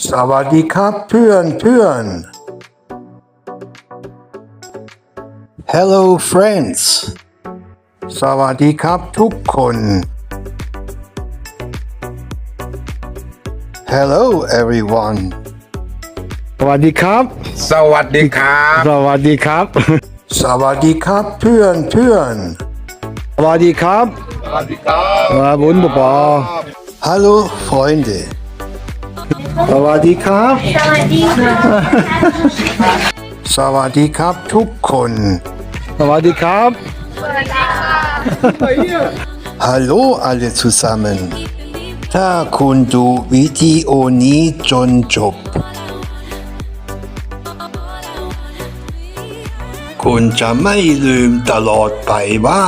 สวัสดีครับเพื่อนเพื่อน Hello friends สวัสดีครับทุกคน Hello everyone สวัสดีครับ สวัสดีครับ สวัสดีครับ สวัสดีครับเพื่อนเพื่อน สวัสดีครับ สวัสดีครับอ่าบุญบอ Hallo Freunde สวัสดีครับ สวัสดีค่ะสวัสดีครับทุกคน สวัสดีครับ Hallo alle zusammen ถ้าคุณดูวิดีโอนี้จนจบ คุณจะไม่ลืมตลอดไปว่า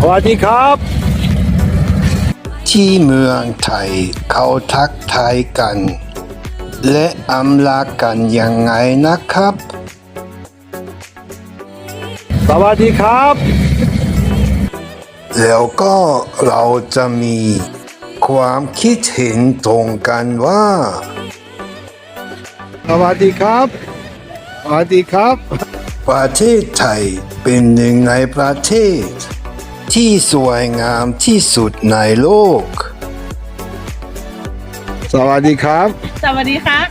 สวัสดีครับ ที่เมืองไทยเขาทักทายกัน และอำลากันยังไงนะครับ สวัสดีครับ แล้วก็เราจะมีความคิดเห็นตรงกันว่า สวัสดีครับ สวัสดีครับ ประเทศไทยเป็นหนึ่งในประเทศ ที่สวยงามที่สุดในโลก สวัสดีครับ สวัสดีครับ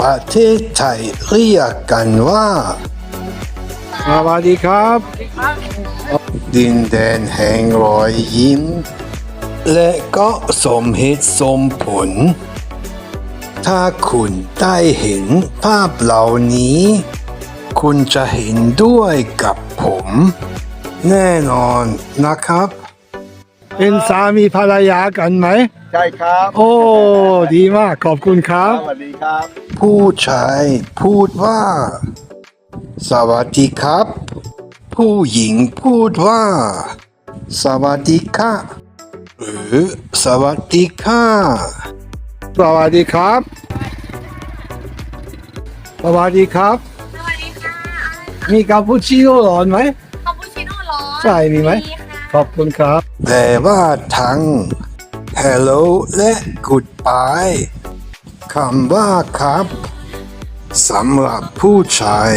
ประเทศไทยเรียกกันว่า สวัสดีครับ ดินแดนแห่งรอยยิ้ม และก็สมเหตุสมผล ถ้าคุณได้เห็นภาพเหล่านี้ คุณจะเห็นด้วยกับผม แน่นอนนะครับ เป็นสามีภรรยากันไหม ใช่ครับโอ้ ดีมากขอบคุณครับสวัสดีครับ ผู้ชายพูดว่า สวัสดีครับ ผู้หญิงพูดว่า สวัสดีค่ะหรือสวัสดีค่ะ สวัสดีครับ สวัสดีครับสวัสดีค่ะ มีคาปูชิโน่ร้อนไหม คาปูชิโน่ร้อนใช่มีไหม ค่ะ ขอบคุณครับแต่ว่าทั้ง hello และ goodbye คำว่าครับสำหรับผู้ชาย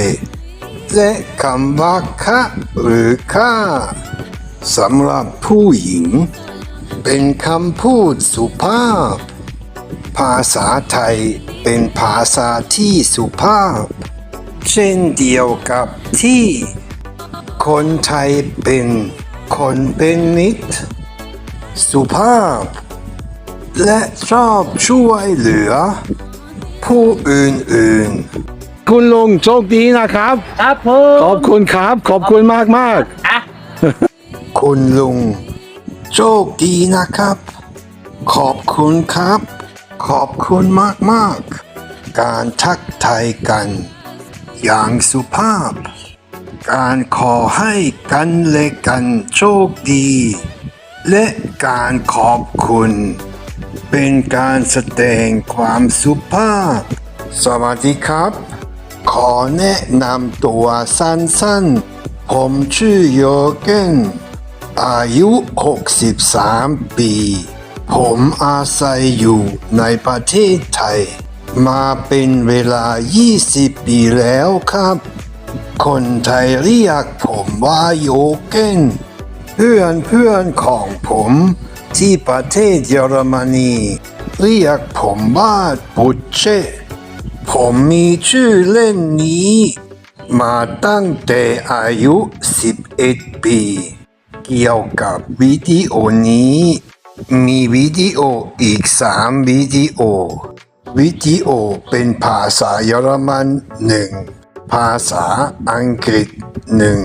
และคำว่าค่ะหรือค่ะสำหรับผู้หญิง เป็นคำพูดสุภาพ ภาษาไทยเป็นภาษาที่สุภาพ เช่นเดียวกับที่คนไทยเป็นคนเป็นมิตรสุภาพ และชอบช่วยเหลือ ผู้อื่นคุณลุงโชคดีนะครับ ครับผขมอบคุณครับ ขอบคุณมากมากๆคุณลุงโชคดีนะครับ ขอบคุณครับ ขอบคุณมากๆการทักทายกัน อย่างสุภาพ การขอให้กันและกันโชคดี และการขอบคุณ เป็นการแสดงความสุภาพ สวัสดีครับ ขอแนะนำตัวสั้นๆ ผมชื่อโยเกนอายุ 63 ปี ผมอาศัยอยู่ในประเทศไทย มาเป็นเวลา 20 ปีแล้วครับ คนไทยเรียกผมว่าโยเกนเพื่อนเพื่อนของผมที่ประเทศเยอรมนี เรียกผมว่าบุชเช ผมมีชื่อเล่นนี้ มาตั้งแต่อายุ 11 ปี เกี่ยวกับวิดีโอนี้ มีวิดีโออีก 3 วิดีโอ วิดีโอเป็นภาษาเยอรมันหนึ่งภาษาอังกฤษหนึ่ง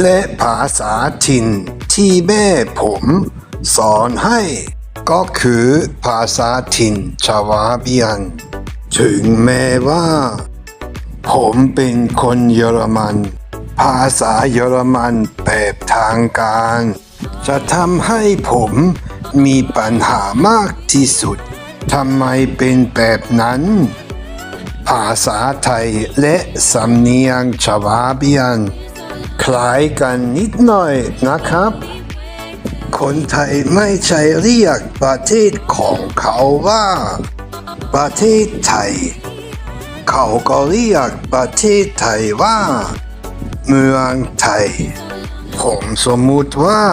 และภาษาถิ่นที่แม่ผมสอนให้ ก็คือภาษาถิ่นชาวาเบียน ถึงแม้ว่า ผมเป็นคนเยอรมัน ภาษาเยอรมันแบบทางการ จะทำให้ผมมีปัญหามากที่สุด ทำไมเป็นแบบนั้น ภาษาไทยและสำเนียงชาวาเบียนคล้ายกันนิดหน่อยนะครับ คนไทยไม่ใช่เรียกประเทศของเขาว่า ประเทศไทย เขาก็เรียกประเทศไทยว่า เมืองไทย ผมสมมุติว่า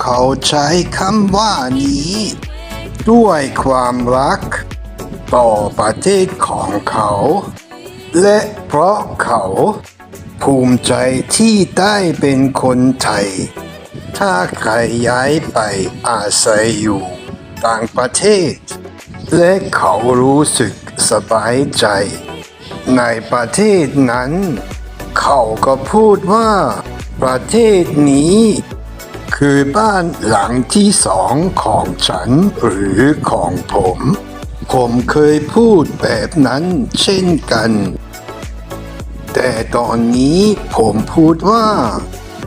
เขาใช้คำว่านี้ ด้วยความรัก ต่อประเทศของเขา และเพราะเขาภูมิใจที่ได้เป็นคนไทย ถ้าใครย้ายไปอาศัยอยู่ต่างประเทศ และเขารู้สึกสบายใจ ในประเทศนั้น เขาก็พูดว่าประเทศนี้ คือบ้านหลังที่สองของฉันหรือของผม ผมเคยพูดแบบนั้นเช่นกัน แต่ตอนนี้ผมพูดว่า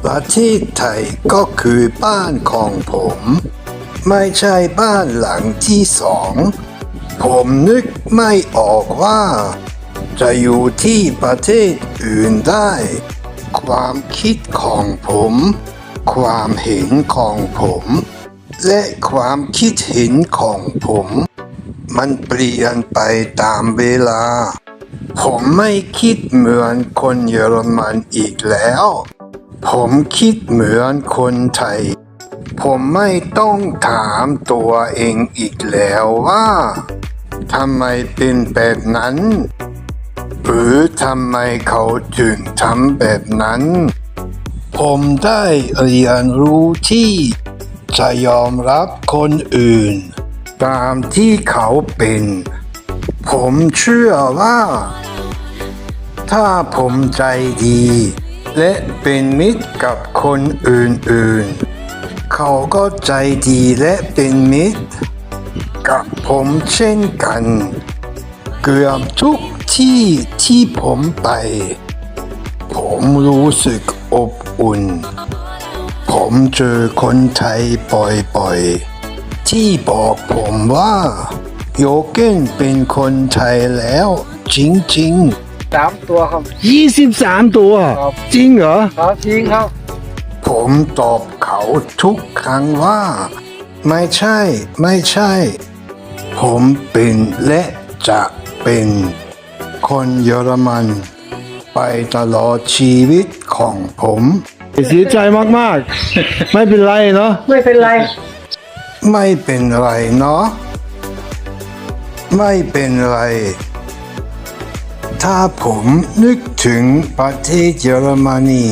ประเทศไทยก็คือบ้านของผม ไม่ใช่บ้านหลังที่สอง ผมนึกไม่ออกว่า จะอยู่ที่ประเทศอื่นได้ ความคิดของผม ความเห็นของผม และความคิดเห็นของผม มันเปลี่ยนไปตามเวลา ผมไม่คิดเหมือนคนเยอรมันอีกแล้ว ผมคิดเหมือนคนไทย ผมไม่ต้องถามตัวเองอีกแล้วว่าทำไมเป็นแบบนั้น หรือทำไมเขาถึงทำแบบนั้น ผมได้เรียนรู้ที่จะยอมรับคนอื่น ตามที่เขาเป็น ผมเชื่อว่า ถ้าผมใจดี และเป็นมิตรกับคนอื่นๆ เขาก็ใจดีและเป็นมิตร กับผมเช่นกัน เกือบทุกที่ที่ผมไป ผมรู้สึกอบ อุ่น ผมเจอคนไทยบ่อยๆ ที่บอกผมว่า โยเกนเป็นคนไทยแล้ว จริงๆสามตัวครับ23ตัวครับจริงเหรอ ครับจริงครับ ผมตอบเขาทุกครั้งว่า ไม่ใช่ ไม่ใช่ ผมเป็นและจะเป็นคนเยอรมัน ไปตลอดชีวิต ของผมเสียใจมากๆ ไม่เป็นไรเนาะไม่เป็นไร ไม่เป็นไรเนาะไม่เป็นไร ถ้าผมนึกถึงประเทศเยอรมนี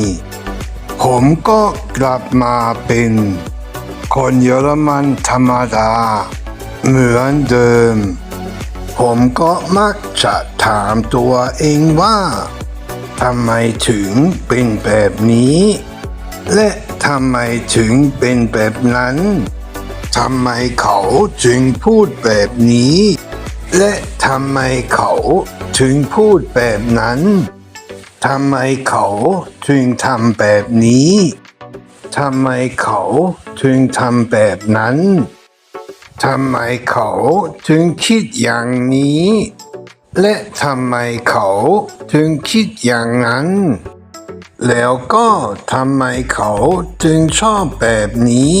ผมก็กลับมาเป็น คนเยอรมันธรรมดา เหมือนเดิม ผมก็มักจะถามตัวเองว่า ทำไมถึงเป็นแบบนี้ และทำไมถึงเป็นแบบนั้นทำไมเขาจึงพูดแบบนี้ และทำไมเขาถึงพูดแบบนั้นทำไมเขาถึงทำแบบนี้ทำไมเขาถึงทำแบบนั้นทำไมเขาถึงคิดอย่างนี้ และทำไมเขาถึงคิดอย่างนั้น แล้วก็ทำไมเขาจึงชอบแบบนี้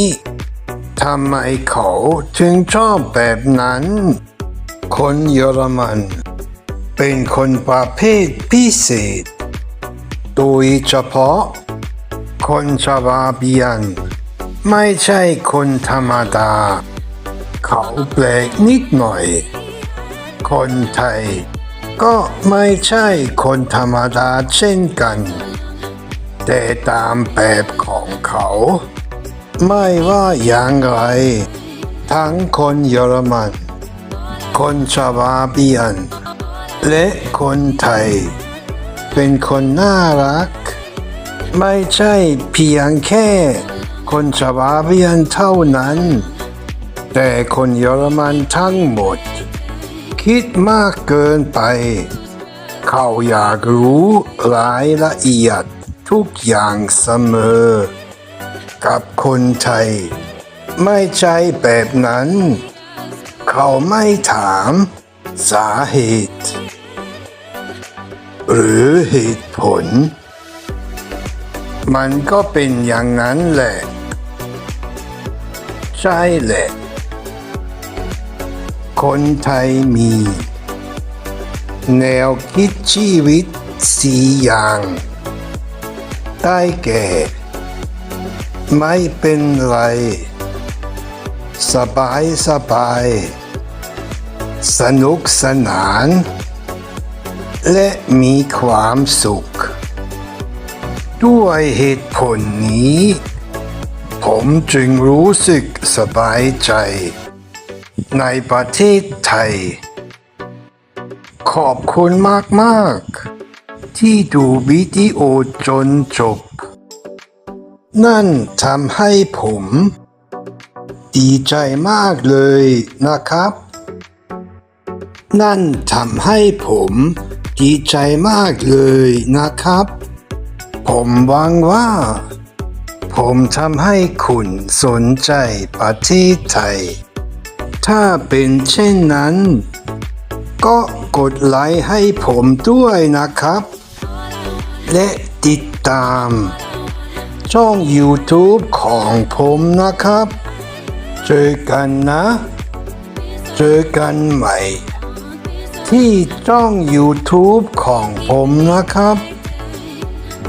ทำไมเขาถึงชอบแบบนั้น คนเยอรมัน เป็นคนประเภทพิเศษ โดยเฉพาะ คนชาวาเบียน ไม่ใช่คนธรรมดา เขาแปลกนิดหน่อย คนไทย ก็ไม่ใช่คนธรรมดาเช่นกัน แต่ตามแบบของเขา ไม่ว่าอย่างไร ทั้งคนเยอรมัน คนชาวาเบียน และคนไทย เป็นคนน่ารัก ไม่ใช่เพียงแค่คนชาวาเบียนเท่านั้น แต่คนเยอรมันทั้งหมด คิดมากเกินไป เขาอยากรู้รายละเอียดทุกอย่างเสมอ กับคนไทย ไม่ใช่แบบนั้น เขาไม่ถามสาเหตุ หรือเหตุผล มันก็เป็นอย่างนั้นแหละ ใช่แหละ คนไทยมี แนวคิดชีวิตสี่อย่างได้แก่ ไม่เป็นไร สบายสบาย สนุกสนาน และมีความสุข ด้วยเหตุผลนี้ ผมจึงรู้สึกสบายใจ ในประเทศไทย ขอบคุณมาก ๆ ที่ดูวิดีโอจนจบ นั่นทำให้ผม ดีใจมากเลยนะครับ นั่นทำให้ผมดีใจมากเลยนะครับ ผมหวังว่า ผมทำให้คุณสนใจประเทศไทย ถ้าเป็นเช่นนั้น ก็กดไลค์ให้ผมด้วยนะครับ และติดตาม ช่อง YouTube ของผมนะครับ เจอกันนะ เจอกันใหม่ ที่ช่อง YouTube ของผมนะครับ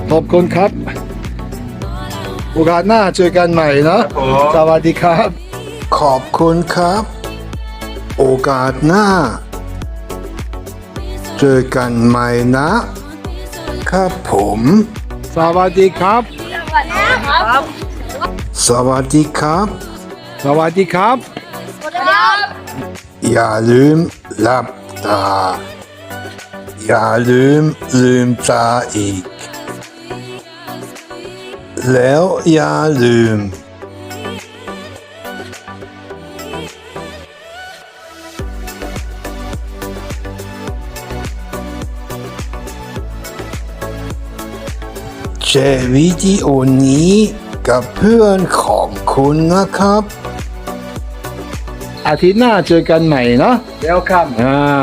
ขอบคุณครับ โอกาสหน้าเจอกันใหม่นะ สวัสดีครับ ขอบคุณครับ โอกาสหน้า เจอกันใหม่นะ ครับผม สวัสดีครับครับสวัสดีครับ สวัสดีครับครับ อย่าลืมหลับตา อย่าลืมลืมตาอีก แล้วอย่าลืม แชร์วิดีโอนี้กับเพื่อนของคุณนะครับ อาทิตย์หน้าเจอกันใหม่เนาะ Welcome อ่า